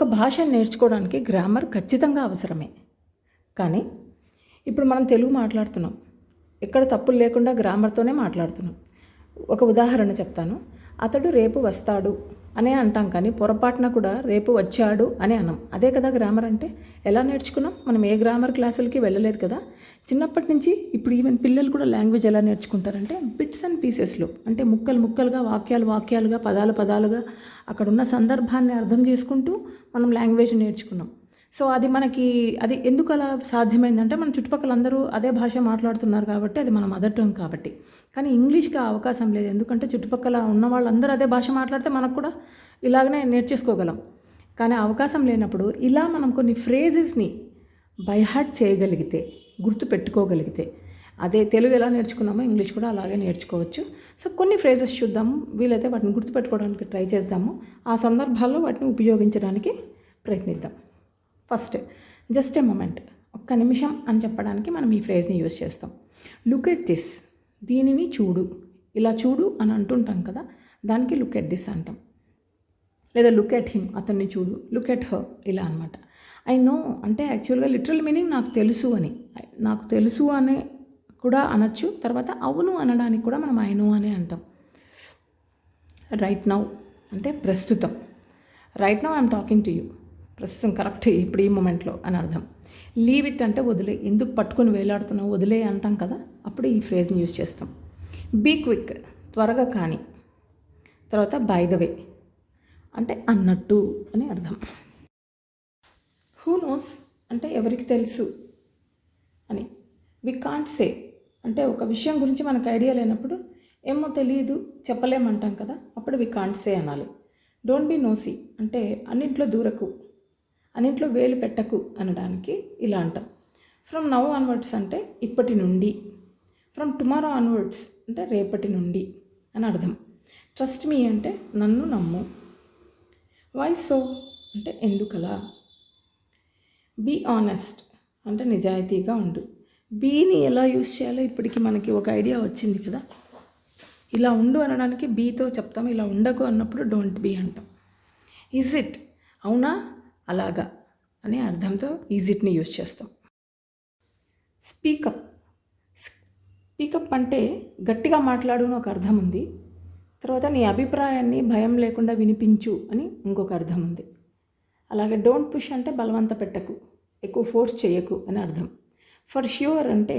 ఒక భాష నేర్చుకోవడానికి గ్రామర్ ఖచ్చితంగా అవసరమే. కానీ ఇప్పుడు మనం తెలుగు మాట్లాడుతున్నాం. ఎక్కడ తప్పులు లేకుండా గ్రామర్తోనే మాట్లాడుతున్నాం. ఒక ఉదాహరణ చెప్తాను. అతడు రేపు వస్తాడు. అనే అంటాం కానీ పొరపాటున కూడా రేపు వచ్చాడు అని అనం. అదే కదా గ్రామర్ అంటే? ఎలా నేర్చుకున్నాం? మనం ఏ గ్రామర్ క్లాసులకి వెళ్ళలేదు కదా? చిన్నప్పటి నుంచి ఇప్పుడు ఈవెన్ పిల్లలు కూడా లాంగ్వేజ్ ఎలా నేర్చుకుంటారంటే బిట్స్ అండ్ పీసెస్లో. అంటే ముక్కలు ముక్కలుగా వాక్యాలు వాక్యాలుగా పదాలు పదాలుగా అక్కడ ఉన్న సందర్భాన్ని అర్థం చేసుకుంటూ మనం లాంగ్వేజ్ నేర్చుకున్నాం. సో అది మనకి అది ఎందుకు అలా సాధ్యమైందంటే మన చుట్టుపక్కల అందరూ అదే భాష మాట్లాడుతున్నారు కాబట్టి అది మన మదర్ టంగ్ కాబట్టి. కానీ ఇంగ్లీష్కి అవకాశం లేదు. ఎందుకంటే చుట్టుపక్కల ఉన్న వాళ్ళందరూ అదే భాష మాట్లాడితే మనకు కూడా ఇలాగనే నేర్చేసుకోగలం. కానీ అవకాశం లేనప్పుడు ఇలా మనం కొన్ని ఫ్రేజెస్ని బైహార్ట్ చేయగలిగితే గుర్తు పెట్టుకోగలిగితే అదే తెలుగు ఎలా నేర్చుకున్నామో ఇంగ్లీష్ కూడా అలాగే నేర్చుకోవచ్చు. సో కొన్ని ఫ్రేజెస్ చూద్దాము వీలైతే వాటిని గుర్తుపెట్టుకోవడానికి ట్రై చేద్దాము. ఆ సందర్భాల్లో వాటిని ఉపయోగించడానికి ప్రయత్నిద్దాం. ఫస్ట్ జస్ట్ ఏ మూమెంట్ ఒక్క నిమిషం అని చెప్పడానికి మనం ఈ ఫ్రేజ్ని యూజ్ చేస్తాం. లుక్ ఎట్ దిస్ దీనిని చూడు. ఇలా చూడు అని అంటుంటాం కదా దానికి లుక్ ఎట్ దిస్ అంటాం. లేదా లుక్ ఎట్ హిమ్ అతన్ని చూడు. లుక్ ఎట్ హర్ ఇలా అనమాట ఐ నో అంటే యాక్చువల్గా లిటరల్ మీనింగ్ నాకు తెలుసు అని. నాకు తెలుసు అనే కూడా అనొచ్చు తర్వాత అవును అనడానికి కూడా మనం ఐ నో అనే అంటాం. రైట్ నౌ అంటే ప్రస్తుతం. Right now I'm talking to you ప్రస్తుతం కరెక్ట్ ఇప్పుడు ఈ మూమెంట్లో అని అర్థం. లీవ్ ఇట్ అంటే వదిలే ఎందుకు పట్టుకొని వేలాడుతున్నావు వదిలే అంటాం కదా అప్పుడు ఈ ఫ్రేజ్ని యూజ్ చేస్తాం. బీ క్విక్ త్వరగా కానీ తర్వాత బై ద వే అంటే అన్నట్టు అని అర్థం. హూ నోస్ అంటే ఎవరికి తెలుసు అని. వి కాంట్ సే అంటే ఒక విషయం గురించి మనకు ఐడియా లేనప్పుడు ఏమో తెలియదు చెప్పలేమంటాం కదా అప్పుడు వి కాంట్ సే అనాలి. డోంట్ బీ నోసీ అంటే అన్నింట్లో దూరకు. అన్నింట్లో వేలు పెట్టకు అనడానికి ఇలా అంటాం. ఫ్రమ్ నవ్ ఆన్వర్డ్స్ అంటే ఇప్పటి నుండి. ఫ్రమ్ టుమారో ఆన్వర్డ్స్ అంటే రేపటి నుండి అని అర్థం. ట్రస్ట్ మీ అంటే నన్ను నమ్ము. వై సో అంటే ఎందుకలా? బీ ఆనెస్ట్ అంటే నిజాయితీగా ఉండు. బీని ఎలా యూస్ చేయాలో ఇప్పటికి మనకి ఒక ఐడియా వచ్చింది కదా. ఇలా ఉండు అనడానికి బీతో చెప్తాం. ఇలా ఉండకు అన్నప్పుడు డోంట్ బీ అంటాం. ఈజ్ ఇట్ అవునా? అలాగా అనే అర్థంతో ఈజిట్ని యూజ్ చేస్తాం. Speak up. స్పీకప్ అంటే గట్టిగా మాట్లాడు అని ఒక అర్థం ఉంది. తర్వాత నీ అభిప్రాయాన్ని భయం లేకుండా వినిపించు అని ఇంకొక అర్థం ఉంది. అలాగే డోంట్ పుష్ అంటే బలవంత పెట్టకు ఎక్కువ ఫోర్స్ చేయకు అని అర్థం. ఫర్ ష్యూర్ అంటే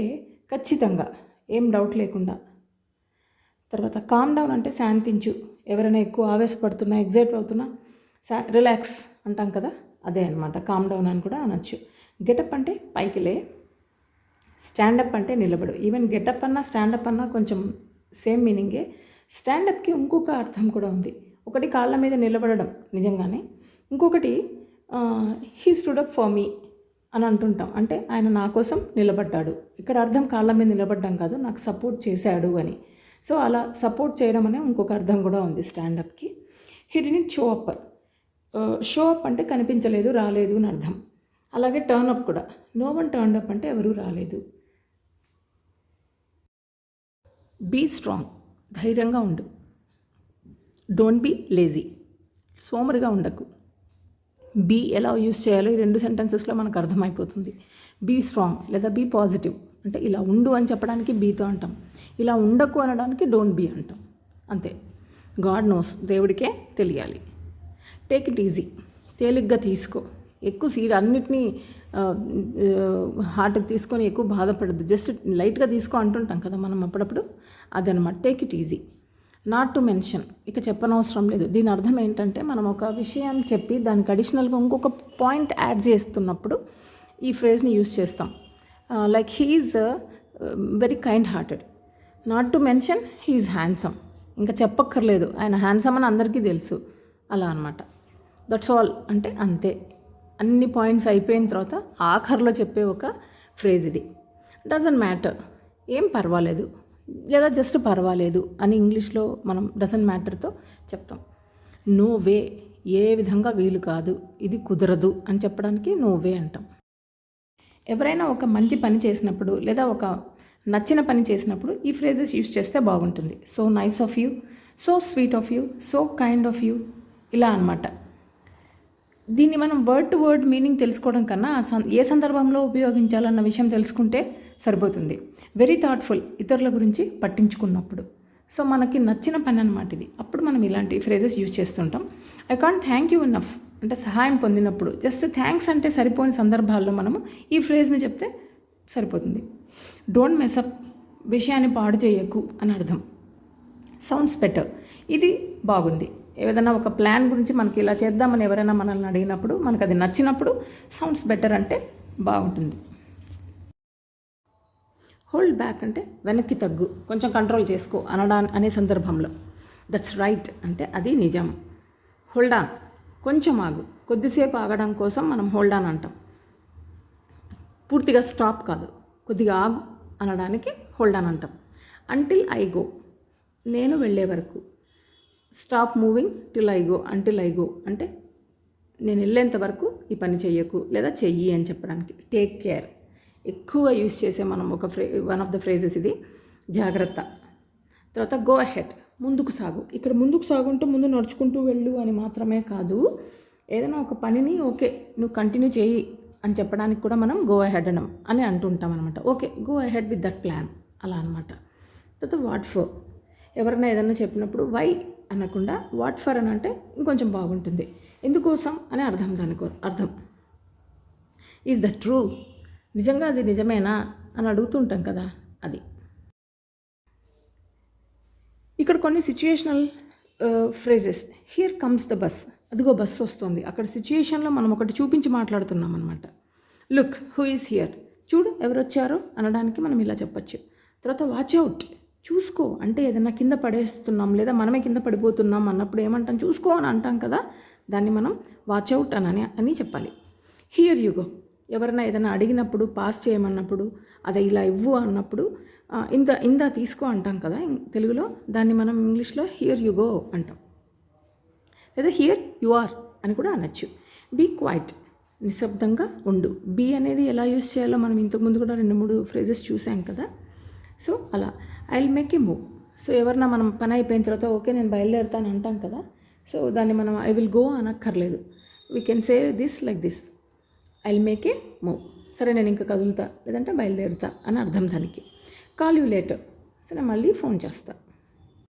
ఖచ్చితంగా ఏం డౌట్ లేకుండా. తర్వాత కామ్ డౌన్ అంటే శాంతించు ఎవరైనా ఎక్కువ ఆవేశపడుతున్నా ఎగ్జైట్ అవుతున్నా శా రిలాక్స్ అంటాం కదా. అదే అనమాట కామ్ డౌన్ అని కూడా అనొచ్చు. గెటప్ అంటే పైకి లే. స్టాండప్ అంటే నిలబడు. ఈవెన్ గెటప్ అన్నా స్టాండప్ అన్నా కొంచెం సేమ్ మీనింగే స్టాండప్కి ఇంకొక అర్థం కూడా ఉంది. ఒకటి కాళ్ళ మీద నిలబడడం నిజంగానే. ఇంకొకటి హీ స్టూడప్ ఫర్ మీ అని అంటుంటాం. అంటే ఆయన నా కోసం నిలబడ్డాడు. ఇక్కడ అర్థం కాళ్ళ మీద నిలబడ్డం కాదు నాకు సపోర్ట్ చేశాడు అని. సో అలా సపోర్ట్ చేయడం అనే ఇంకొక అర్థం కూడా ఉంది స్టాండప్కి హిడిని షో అప్ షో అప్ అంటే కనిపించలేదు రాలేదు అని అర్థం. అలాగే టర్న్ అప్ కూడా. నో వన్ టర్న్ అప్ అంటే ఎవరూ రాలేదు. బీ స్ట్రాంగ్ ధైర్యంగా ఉండు. డోంట్ బీ లేజీ సోమరిగా ఉండకు. బీ ఎలా యూస్ చేయాలో ఈ రెండు సెంటెన్సెస్లో మనకు అర్థమైపోతుంది. బీ స్ట్రాంగ్ లేదా బీ పాజిటివ్ అంటే ఇలా ఉండు అని చెప్పడానికి బీతో అంటాం. ఇలా ఉండకు అనడానికి డోంట్ బీ అంటాం. అంతే. గాడ్ నోస్ దేవుడికే తెలియాలి. Take it easy. తేలిగ్గా తీసుకో. ఎక్కువ సీడ్ అన్నిటినీ హార్ట్కి తీసుకొని ఎక్కువ బాధపడద్దు. జస్ట్ లైట్గా తీసుకో అంటుంటాం కదా మనం అప్పుడప్పుడు. అదనమాట. Take it easy. Not to mention ఇక చెప్పనవసరం లేదు. దీని అర్థం ఏంటంటే మనం ఒక విషయం చెప్పి దానికి అడిషనల్గా ఇంకొక పాయింట్ యాడ్ చేస్తున్నప్పుడు ఈ ఫ్రేజ్ని యూజ్ చేస్తాం. Like he's very kind hearted. Not to mention he's handsome. ఇంకా చెప్పక్కర్లేదు. ఆయన హ్యాండ్సమ్ అని అందరికీ తెలుసు. అలా అనమాట దట్స్ ఆల్ అంటే అంతే. అన్ని పాయింట్స్ అయిపోయిన తర్వాత ఆఖరిలో చెప్పే ఒక ఫ్రేజ్ ఇది. డజంట్ మ్యాటర్ ఏం పర్వాలేదు. లేదా జస్ట్ పర్వాలేదు అని ఇంగ్లీష్లో మనం డజంట్ మ్యాటర్తో చెప్తాం. నో వే ఏ విధంగా వీలు కాదు. ఇది కుదరదు అని చెప్పడానికి నో వే అంటాం. ఎవరైనా ఒక మంచి పని చేసినప్పుడు లేదా ఒక నచ్చిన పని చేసినప్పుడు ఈ ఫ్రేజెస్ యూస్ చేస్తే బాగుంటుంది. So nice of you so sweet of you so kind of you ఇలా అనమాట దీన్ని మనం వర్డ్ టు వర్డ్ మీనింగ్ తెలుసుకోవడం కన్నా ఏ సందర్భంలో ఉపయోగించాలన్న విషయం తెలుసుకుంటే సరిపోతుంది. వెరీ థాట్ఫుల్ ఇతరుల గురించి పట్టించుకున్నప్పుడు. సో మనకి నచ్చిన పని అనమాట ఇది. అప్పుడు మనం ఇలాంటి ఫ్రేజెస్ యూజ్ చేస్తుంటాం. I can't thank you enough అంటే సహాయం పొందినప్పుడు జస్ట్ థ్యాంక్స్ అంటే సరిపోయిన సందర్భాల్లో మనము ఈ ఫ్రేజ్ని చెప్తే సరిపోతుంది. డోంట్ మెసప్ విషయాన్ని పాడు చేయకు అని అర్థం. సౌండ్స్ బెటర్ ఇది బాగుంది. ఏదైనా ఒక ప్లాన్ గురించి మనకి ఇలా చేద్దామని ఎవరైనా మనల్ని అడిగినప్పుడు మనకు అది నచ్చినప్పుడు సౌండ్స్ బెటర్ అంటే బాగుంటుంది. హోల్డ్ బ్యాక్ అంటే వెనక్కి తగ్గు కొంచెం కంట్రోల్ చేసుకో అనడా అనే సందర్భంలో. దట్స్ రైట్ అంటే అది నిజం. హోల్డ్ ఆన్ కొంచెం ఆగు. కొద్దిసేపు ఆగడం కోసం మనం హోల్డ్ ఆన్ అంటాం. పూర్తిగా స్టాప్ కాదు. కొద్దిగా ఆగు అనడానికి హోల్డ్ ఆన్ అంటాం. అంటిల్ ఐ గో నేను వెళ్ళే వరకు. Stop moving till I go until I go. అంటే నేను వెళ్ళేంత వరకు ఈ పని చెయ్యకు లేదా చెయ్యి అని చెప్పడానికి. Take care. ఎక్కువగా యూస్ చేసే మనం ఒక phrase one of the phrases ఇది జాగ్రత్త. తర్వాత గో అహెడ్ ముందుకు సాగు. ఇక్కడ ముందుకు సాగుంటూ ముందు నడుచుకుంటూ వెళ్ళు అని మాత్రమే కాదు ఏదైనా ఒక పనిని ఓకే నువ్వు కంటిన్యూ చేయి అని చెప్పడానికి కూడా మనం గో అహెడ్ అనం అని అంటుంటాం అనమాట okay go ahead with that plan. అలా అనమాట తర్వాత వాట్ ఫర్? ఎవరైనా ఏదైనా చెప్పినప్పుడు వై అనకుండా వాట్ ఫర్ అని అంటే ఇంకొంచెం బాగుంటుంది. ఎందుకోసం అని అర్థం దానికో అర్థం. ఈజ్ ద ట్రూ నిజంగా అది నిజమేనా అని అడుగుతుంటాం కదా అది. ఇక్కడ కొన్ని situational phrases here comes the bus అదిగో బస్ వస్తుంది. అక్కడ సిచ్యుయేషన్లో మనం ఒకటి చూపించి మాట్లాడుతున్నాం అనమాట లుక్ హూ ఈస్ హియర్ చూడు ఎవరు వచ్చారో అనడానికి మనం ఇలా చెప్పచ్చు. తర్వాత వాచ్ అవుట్ చూసుకో. అంటే ఏదైనా కింద పడేస్తున్నాం లేదా మనమే కింద పడిపోతున్నాం అన్నప్పుడు ఏమంటాం? చూసుకో అని అంటాం కదా? దాన్ని మనం వాచ్ అవుట్ అని అని చెప్పాలి. హియర్ యు గో ఎవరైనా ఏదైనా అడిగినప్పుడు పాస్ చేయమన్నప్పుడు అది ఇలా ఇవ్వు అన్నప్పుడు ఇంత ఇందా తీసుకో అంటాం కదా? తెలుగులో దాన్ని మనం ఇంగ్లీష్లో హియర్ యు గో అంటాం. లేదా హియర్ యు ఆర్ అని కూడా అనొచ్చు. బీ క్వైట్ నిశ్శబ్దంగా ఉండు. బీ అనేది ఎలా యూస్ చేయాలో మనం ఇంతకుముందు కూడా రెండు మూడు ఫ్రేజెస్ చూసాం కదా? సో అలా. I will make a move so ఎవరన్నా మనం పని అయిపోయిన తర్వాత ఓకే నేను బయలుదేరుతాను అంటాం కదా. సో దాన్ని మనం I will go అనక్కర్లేదు. We can say this like this I will make a move సరే నేను ఇంకా కదులుతా. లేదంటే బయలుదేరుతా అని అర్థం దానికి. కాల్ యూ లేటర్ సరే మళ్ళీ ఫోన్ చేస్తా.